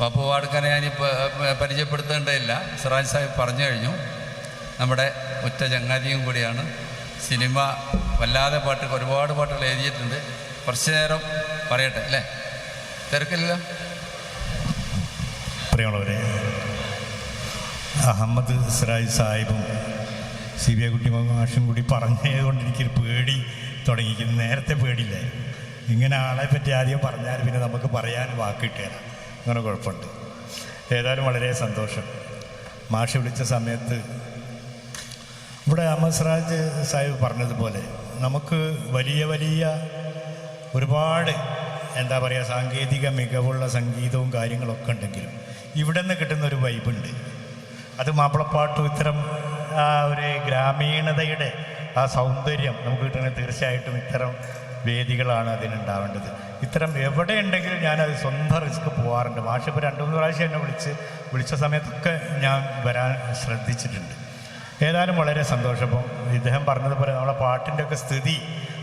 പപ്പു ഞാനിപ്പോൾ പരിചയപ്പെടുത്തേണ്ടതില്ല. സിറാജ് സാഹിബ് പറഞ്ഞു കഴിഞ്ഞു. നമ്മുടെ ഉറ്റ ചങ്ങാതിയും കൂടിയാണ്. സിനിമ വല്ലാതെ പാട്ട് ഒരുപാട് പാട്ടുകൾ എഴുതിയിട്ടുണ്ട്. കുറച്ച് നേരം പറയട്ടെ അല്ലേ? തിരക്കില്ലല്ലോ? പ്രിയമുള്ളവരെ അഹമ്മദ് സിറാജ് സാഹിബും സി ബി ഐ കുട്ടി മാഷും കൂടി പറഞ്ഞതുകൊണ്ട് എനിക്കൊരു പേടി തുടങ്ങിയിരിക്കുന്നു നേരത്തെ പേടിയില്ലായിരുന്നു. ഇങ്ങനെ ആളെ പറ്റി ആദ്യം പറഞ്ഞാൽ പിന്നെ നമുക്ക് പറയാൻ വാക്ക് കിട്ടിയല്ല അങ്ങനെ കുഴപ്പമുണ്ട്. ഏതായാലും വളരെ സന്തോഷം. മാഷ് വിളിച്ച സമയത്ത് ഇവിടെ അമസ്രാജ് സാഹിബ് പറഞ്ഞതുപോലെ നമുക്ക് വലിയ വലിയ ഒരുപാട് എന്താ പറയുക സാങ്കേതിക മികവുള്ള സംഗീതവും കാര്യങ്ങളൊക്കെ ഉണ്ടെങ്കിലും ഇവിടെ നിന്ന് കിട്ടുന്ന ഒരു വൈബുണ്ട് അത് മാപ്പിളപ്പാട്ടും ഇത്തരം ആ ഒരു ഗ്രാമീണതയുടെ ആ സൗന്ദര്യം നമുക്ക് കിട്ടണമെങ്കിൽ തീർച്ചയായിട്ടും ഇത്തരം വേദികളാണ് അതിനുണ്ടാവേണ്ടത്. ഇത്തരം എവിടെ ഉണ്ടെങ്കിലും ഞാനത് സ്വന്തം റിസ്ക് പോകാറുണ്ട് മാഷ് ഇപ്പോൾ രണ്ട് മൂന്ന് പ്രാവശ്യം എന്നെ വിളിച്ച് വിളിച്ച സമയത്തൊക്കെ ഞാൻ വരാൻ ശ്രദ്ധിച്ചിട്ടുണ്ട്. ഏതായാലും വളരെ സന്തോഷം. ഇപ്പം ഇദ്ദേഹം പറഞ്ഞതുപോലെ നമ്മളെ പാട്ടിന്റെ ഒക്കെ സ്ഥിതി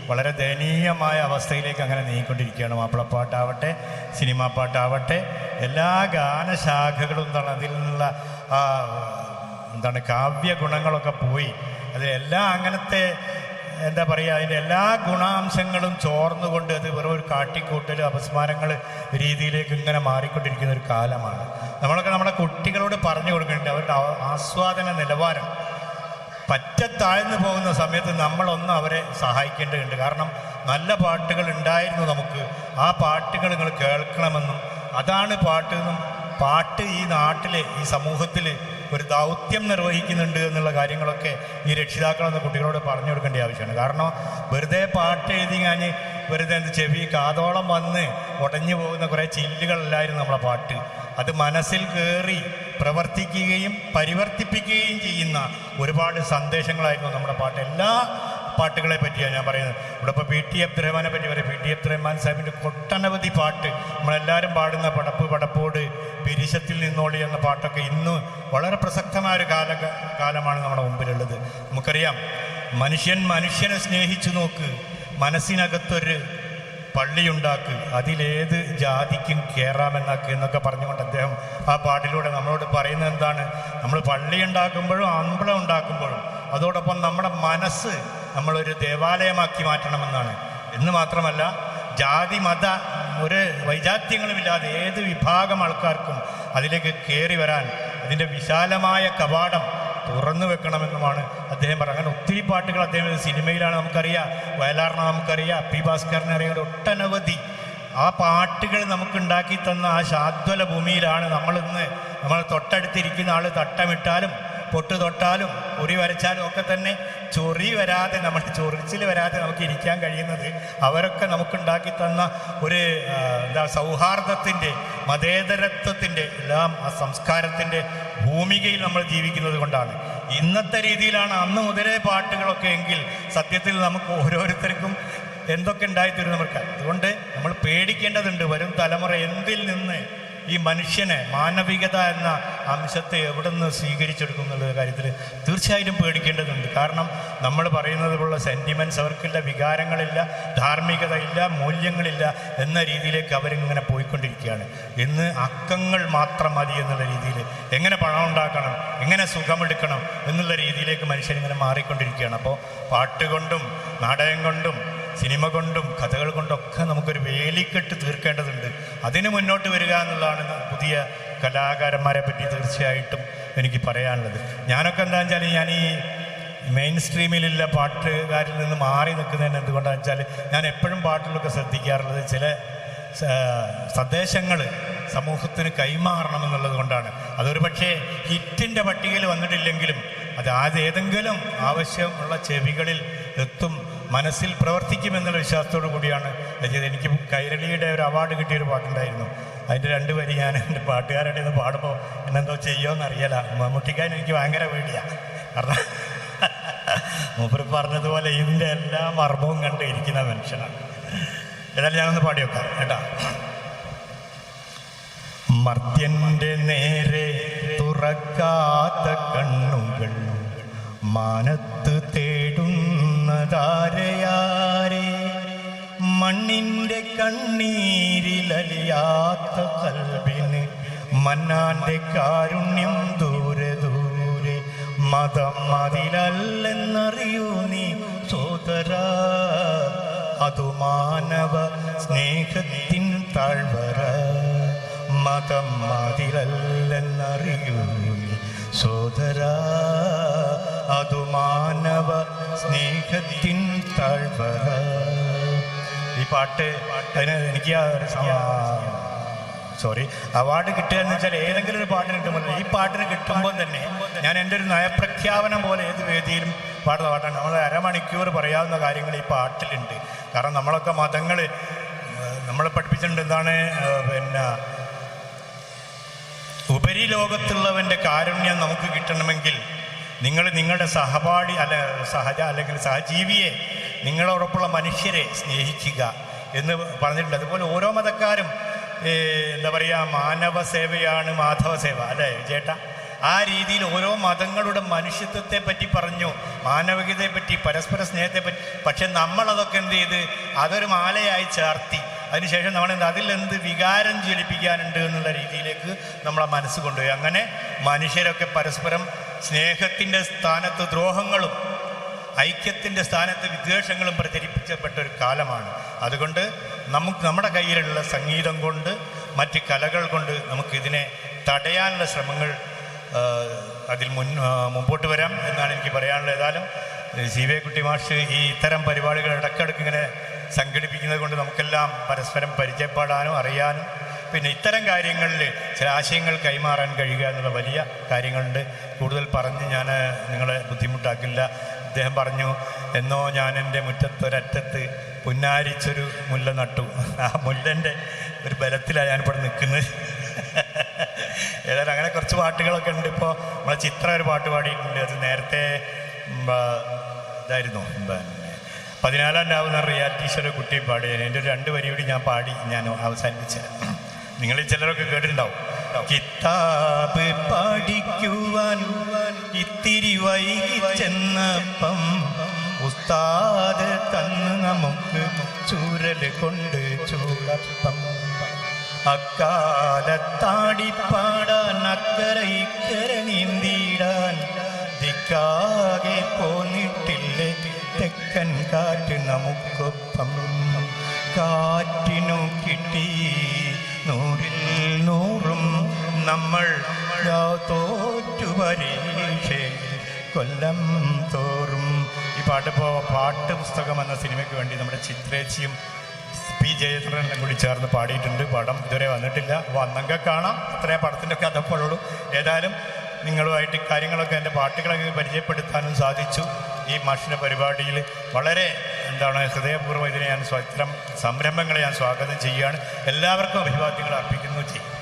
വളരെ ദയനീയമായ അവസ്ഥയിലേക്ക് അങ്ങനെ നീങ്ങിക്കൊണ്ടിരിക്കുകയാണ്. മാപ്പിളപ്പാട്ടാവട്ടെ സിനിമാ പാട്ടാവട്ടെ എല്ലാ ഗാനശാഖകളും എന്താണ് അതിൽ നിന്നുള്ള എന്താണ് കാവ്യ ഗുണങ്ങളൊക്കെ പോയി. അതിലെല്ലാം അങ്ങനത്തെ എന്താ പറയുക അതിന്റെ എല്ലാ ഗുണാംശങ്ങളും ചോർന്നുകൊണ്ട് അത് വെറും ഒരു കാട്ടിക്കൂട്ടൽ അപസ്മാരങ്ങൾ രീതിയിലേക്ക് ഇങ്ങനെ മാറിക്കൊണ്ടിരിക്കുന്ന ഒരു കാലമാണ്. നമ്മളൊക്കെ നമ്മുടെ കുട്ടികളോട് പറഞ്ഞു കൊടുക്കേണ്ടത് അവരുടെ ആസ്വാദന നിലവാരം. പറ്റ താഴ്ന്നു പോകുന്ന സമയത്ത് നമ്മളൊന്ന് അവരെ സഹായിക്കേണ്ടതുണ്ട്. കാരണം നല്ല പാട്ടുകൾ ഉണ്ടായിരുന്നു നമുക്ക്. ആ പാട്ടുകൾ നിങ്ങൾ കേൾക്കണമെന്നും അതാണ് പാട്ട് പാട്ട് ഈ നാട്ടിലെ ഈ സമൂഹത്തിൽ ഒരു ദൗത്യം നിർവഹിക്കുന്നുണ്ട് എന്നുള്ള കാര്യങ്ങളൊക്കെ ഈ രക്ഷിതാക്കളെന്ന് കുട്ടികളോട് പറഞ്ഞു കൊടുക്കേണ്ട ആവശ്യമാണ്. കാരണം വെറുതെ പാട്ട് എഴുതി ഞാൻ വെറുതെ എന്ത് ചെവി കാതോളം വന്ന് ഉടഞ്ഞു പോകുന്ന കുറേ ചില്ലുകളല്ലായിരുന്നു നമ്മളെ പാട്ട്. അത് മനസ്സിൽ കയറി പ്രവർത്തിക്കുകയും പരിവർത്തിപ്പിക്കുകയും ചെയ്യുന്ന ഒരുപാട് സന്ദേശങ്ങളായിരുന്നു നമ്മുടെ പാട്ട്. എല്ലാ പാട്ടുകളെ പറ്റിയാണ് ഞാൻ പറയുന്നത്. ഇവിടെ ഇപ്പോൾ പി ടി അബ്ദുറഹ്മാനെ പറ്റി പറയാം. പി ടി അബ്ദുറഹ്മാൻ സാഹിബിന്റെ ഒട്ടനവധി പാട്ട് നമ്മളെല്ലാവരും പാടുന്ന പടപ്പ് പടപ്പോട് പിരിശത്തിൽ നിന്നോളി എന്ന പാട്ടൊക്കെ ഇന്ന് വളരെ പ്രസക്തമായ ഒരു കാല കാലമാണ് നമ്മുടെ മുമ്പിലുള്ളത്. നമുക്കറിയാം മനുഷ്യൻ മനുഷ്യനെ സ്നേഹിച്ചു നോക്ക് മനസ്സിനകത്തൊരു പള്ളിയുണ്ടാക്ക് അതിലേത് ജാതിക്കും കയറാമെന്നൊക്കെ എന്നൊക്കെ പറഞ്ഞുകൊണ്ട് അദ്ദേഹം ആ പാട്ടിലൂടെ നമ്മളോട് പറയുന്നത് എന്താണ്? നമ്മൾ പള്ളി ഉണ്ടാക്കുമ്പോഴും അമ്പലം ഉണ്ടാക്കുമ്പോഴും അതോടൊപ്പം നമ്മുടെ മനസ്സ് നമ്മളൊരു ദേവാലയമാക്കി മാറ്റണമെന്നാണ്. എന്ന് മാത്രമല്ല ജാതി മത ഒരു വൈജാത്യങ്ങളുമില്ലാതെ ഏത് വിഭാഗം ആൾക്കാർക്കും അതിലേക്ക് കയറി വരാൻ അതിന്റെ വിശാലമായ കവാടം തുറന്നു വെക്കണമെന്നുമാണ് അദ്ദേഹം പറഞ്ഞത്. അങ്ങനെ ഒത്തിരി പാട്ടുകൾ അദ്ദേഹം സിനിമയിലാണ് നമുക്കറിയാം വയലാറിനെ നമുക്കറിയാം പി ഭാസ്കറിനെ അറിയാം ഒട്ടനവധി. ആ പാട്ടുകൾ നമുക്കുണ്ടാക്കി തന്ന ആ ശാദ്വല ഭൂമിയിലാണ് നമ്മളിന്ന് നമ്മൾ തൊട്ടടുത്തിരിക്കുന്ന ആൾ തട്ടമിട്ടാലും പൊട്ട് തൊട്ടാലും ഉറി വരച്ചാലും ഒക്കെ തന്നെ ചൊറി വരാതെ നമ്മുടെ ചൊറിച്ചിൽ വരാതെ നമുക്ക് ഇരിക്കാൻ കഴിയുന്നത് അവരൊക്കെ നമുക്കുണ്ടാക്കി തന്ന ഒരു എന്താ സൗഹാർദ്ദത്തിന്റെ മതേതരത്വത്തിന്റെ എല്ലാം ആ സംസ്കാരത്തിന്റെ ഭൂമികയിൽ നമ്മൾ ജീവിക്കുന്നത് കൊണ്ടാണ്. ഇന്നത്തെ രീതിയിലാണ് അന്ന് മുതലേ പാട്ടുകളൊക്കെ എങ്കിൽ സത്യത്തിൽ നമുക്ക് ഓരോരുത്തർക്കും എന്തൊക്കെ ഉണ്ടായിത്തീരും നമുക്ക് അതുകൊണ്ട് നമ്മൾ പേടിക്കേണ്ടതുണ്ട് വരും തലമുറ എന്തിൽ നിന്ന് ഈ മനുഷ്യനെ മാനവികത എന്ന അംശത്തെ എവിടെ നിന്ന് സ്വീകരിച്ചെടുക്കും എന്നുള്ള കാര്യത്തിൽ തീർച്ചയായിട്ടും പേടിക്കേണ്ടതുണ്ട്. കാരണം നമ്മൾ പറയുന്നത് പോലുള്ള സെന്റിമെന്റ്സ് അവർക്കില്ല വികാരങ്ങളില്ല ധാർമ്മികതയില്ല മൂല്യങ്ങളില്ല എന്ന രീതിയിലേക്ക് അവരിങ്ങനെ പോയിക്കൊണ്ടിരിക്കുകയാണ്. ഇന്ന് അക്കങ്ങൾ മാത്രം മതി എന്നുള്ള രീതിയിൽ എങ്ങനെ പണം ഉണ്ടാക്കണം എങ്ങനെ സുഖമെടുക്കണം എന്നുള്ള രീതിയിലേക്ക് മനുഷ്യനിങ്ങനെ മാറിക്കൊണ്ടിരിക്കുകയാണ്. അപ്പോൾ പാട്ടുകൊണ്ടും നാടകം കൊണ്ടും സിനിമ കൊണ്ടും കഥകൾ കൊണ്ടൊക്കെ നമുക്കൊരു വേലിക്കെട്ട് തീർക്കേണ്ടതുണ്ട്. അതിന് മുന്നോട്ട് വരിക എന്നുള്ളതാണ് പുതിയ കലാകാരന്മാരെ പറ്റി തീർച്ചയായിട്ടും എനിക്ക് പറയാനുള്ളത്. ഞാനൊക്കെ എന്താണെന്ന് വെച്ചാൽ ഞാൻ ഈ മെയിൻ സ്ട്രീമിലുള്ള പാട്ടുകാരിൽ നിന്ന് മാറി നിൽക്കുന്നതിന് എന്തുകൊണ്ടാണെന്ന് വെച്ചാൽ ഞാൻ എപ്പോഴും പാട്ടിലൊക്കെ ശ്രദ്ധിക്കാറുള്ളത് ചില സന്ദേശങ്ങൾ സമൂഹത്തിന് കൈമാറണം എന്നുള്ളത് കൊണ്ടാണ്. അതൊരു പക്ഷേ ഹിറ്റിന്റെ പട്ടികയിൽ വന്നിട്ടില്ലെങ്കിലും അത് അത് ഏതെങ്കിലും ആവശ്യമുള്ള ചെവികളിൽ എത്തും മനസ്സിൽ പ്രവർത്തിക്കുമെന്നുള്ള വിശ്വാസത്തോടു കൂടിയാണ് ചെയ്തത്. എനിക്ക് കൈരളിയുടെ ഒരു അവാർഡ് കിട്ടിയൊരു പാട്ടുണ്ടായിരുന്നു. അതിന്റെ രണ്ട് വരി ഞാൻ എന്റെ പാട്ടുകാരുടെ ഇത് പാടുമ്പോൾ എന്നെന്തോ ചെയ്യുമോ അറിയില്ല മമ്മൂട്ടിക്കാൻ എനിക്ക് ഭയങ്കര പേടിയാണ് കാരണം മൂപ്പർ പറഞ്ഞതുപോലെ ഇതിന്റെ എല്ലാ മർമ്മവും കണ്ട് ഇരിക്കുന്ന മനുഷ്യനാണ് ഏതായാലും ഞാനൊന്ന് പാടി വെക്കാം കേട്ടാ. മർത്യന്റെ നേരെ തുറക്കാത്ത കണ്ണുകൾ മാനത്ത് തേടുന്നതാരയാരെ മണ്ണിന്റെ കണ്ണീരിലലിയാത്ത കൽവിന് മന്നാന്റെ കാരുണ്യം ദൂരെ ദൂരെ മതം മതിലല്ലെന്നറിയൂ നീ സോദര. അതു മാനവ സ്നേഹത്തിൻ താഴ്വര മതം മതിലല്ലെന്നറിയൂ സോദര അതു മാനവ സ്നേഹത്തിൻ താഴ്വര. ഈ പാട്ട് അതിന് എനിക്ക് സോറി അവാർഡ് കിട്ടുക എന്ന് വെച്ചാൽ ഏതെങ്കിലും ഒരു പാട്ടിന് കിട്ടുമ്പോൾ ഈ പാട്ടിന് കിട്ടുമ്പോൾ തന്നെ ഞാൻ എന്റെ ഒരു നയപ്രഖ്യാപനം പോലെ ഏത് വേദിയിലും പാടുന്ന പാട്ടാണ്. നമ്മൾ അരമണിക്കൂർ പറയാവുന്ന കാര്യങ്ങൾ ഈ പാട്ടിലുണ്ട്. കാരണം നമ്മളൊക്കെ മതങ്ങൾ നമ്മളെ പഠിപ്പിച്ചിട്ടുണ്ട് എന്താണ് പിന്നെ ഉപരിലോകത്തുള്ളവന്റെ കാരുണ്യം നമുക്ക് കിട്ടണമെങ്കിൽ നിങ്ങൾ നിങ്ങളുടെ സഹപാഠി അല്ല സഹജ അല്ലെങ്കിൽ സഹജീവിയെ നിങ്ങളോടൊപ്പമുള്ള മനുഷ്യരെ സ്നേഹിക്കുക എന്ന് പറഞ്ഞിട്ടുണ്ട്. അതുപോലെ ഓരോ മതക്കാരും എന്താ പറയുക മാനവ സേവയാണ് മാധവ സേവ അല്ലേ ചേട്ടാ? ആ രീതിയിൽ ഓരോ മതങ്ങളുടെ മനുഷ്യത്വത്തെ പറ്റി പറഞ്ഞു മാനവികതയെപ്പറ്റി പരസ്പര സ്നേഹത്തെ പറ്റി. പക്ഷെ നമ്മളതൊക്കെ എന്ത് ചെയ്ത് അതൊരു മാലയായി ചേർത്തി. അതിനുശേഷം നമ്മൾ അതിലെന്ത് വികാരം ജ്വലിപ്പിക്കാനുണ്ട് എന്നുള്ള രീതിയിലേക്ക് നമ്മളെ മനസ്സ് കൊണ്ടുപോയി. അങ്ങനെ മനുഷ്യരൊക്കെ പരസ്പരം സ്നേഹത്തിന്റെ സ്ഥാനത്ത് ദ്രോഹങ്ങളും ഐക്യത്തിന്റെ സ്ഥാനത്ത് വിദ്വേഷങ്ങളും പ്രചരിപ്പിക്കപ്പെട്ട ഒരു കാലമാണ്. അതുകൊണ്ട് നമുക്ക് നമ്മുടെ കയ്യിലുള്ള സംഗീതം കൊണ്ട് മറ്റ് കലകൾ കൊണ്ട് നമുക്കിതിനെ തടയാനുള്ള ശ്രമങ്ങൾ അതിൽ മുൻ മുമ്പോട്ട് വരാം എന്നാണ് എനിക്ക് പറയാനുള്ളത്. ഏതായാലും സി വി കുട്ടി മാഷ് ഈ ഇത്തരം പരിപാടികൾ ഇടയ്ക്കിടയ്ക്ക് ഇങ്ങനെ സംഘടിപ്പിക്കുന്നത് കൊണ്ട് നമുക്കെല്ലാം പരസ്പരം പരിചയപ്പെടാനും അറിയാനും പിന്നെ ഇത്തരം കാര്യങ്ങളിൽ ചില ആശയങ്ങൾ കൈമാറാൻ കഴിയുക എന്നുള്ള വലിയ കാര്യങ്ങളുണ്ട്. കൂടുതൽ പറഞ്ഞ് ഞാൻ നിങ്ങളെ ബുദ്ധിമുട്ടാക്കില്ല. അദ്ദേഹം പറഞ്ഞു എന്നോ ഞാൻ എന്റെ മുറ്റത്തൊരറ്റത്ത് പുന്നാരിച്ചൊരു മുല്ല നട്ടു. ആ മുല്ലന്റെ ഒരു ബലത്തിലാണ് ഞാനിവിടെ നിൽക്കുന്നത്. ഏതായാലും അങ്ങനെ കുറച്ച് പാട്ടുകളൊക്കെ ഉണ്ട്. ഇപ്പോൾ നമ്മളെ ചിത്ര ഒരു പാട്ട് പാടിയിട്ടുണ്ട്. അത് നേരത്തെ ഇതായിരുന്നു. പതിനാലാം രാവുന്ന റിയാലിറ്റി കുട്ടി പാടി. എന്റെ രണ്ട് വരി കൂടി ഞാൻ പാടി ഞാൻ അവസാനിപ്പിച്ചത് നിങ്ങൾ ചിലരൊക്കെ കേട്ടിട്ടുണ്ടാവും. കിതാബ് പഠിക്കുവാൻ ഇത്തിരി വൈകി ചെന്നപ്പം ഉസ്താദ് തന്ന് നമുക്ക് ചൂരൽ കൊണ്ട് ചൂടപ്പം. അക്കാലത്താടിപ്പാടാൻ അക്കര ഇക്കര നീന്തിയിടാൻ ദിക്കാകെ കാറ്റ് നമുക്കൊപ്പം കാറ്റിനു കിട്ടി നൂറിൽ നൂറും നമ്മൾ തോറ്റു പരീക്ഷയിൽ കൊല്ലം തോറും. ഈ പാട്ടിപ്പോൾ പാട്ട് പുസ്തകം എന്ന സിനിമയ്ക്ക് വേണ്ടി നമ്മുടെ ചിത്രേച്ചിയും പി ജയചന്ദ്രനും കൂടി ചേർന്ന് പാടിയിട്ടുണ്ട്. പടം ഇതുവരെ വന്നിട്ടില്ല. വന്നെങ്കിൽ കാണാം. അത്രേ പടത്തിന്റെ ഒക്കെ അതപ്പോഴുള്ളൂ ഏതായാലും നിങ്ങളുമായിട്ട് കാര്യങ്ങളൊക്കെ എന്റെ പാട്ടുകളൊക്കെ പരിചയപ്പെടുത്താനും സാധിച്ചു. ഈ മാഷിന്റെ പരിപാടിയിൽ വളരെ എന്താണ് ഹൃദയപൂർവം ഇതിനെ ഞാൻ സ്വത്രം സംരംഭങ്ങളെ ഞാൻ സ്വാഗതം ചെയ്യുകയാണ്. എല്ലാവർക്കും അഭിവാദ്യങ്ങൾ അർപ്പിക്കുന്നു. ചെയ്യും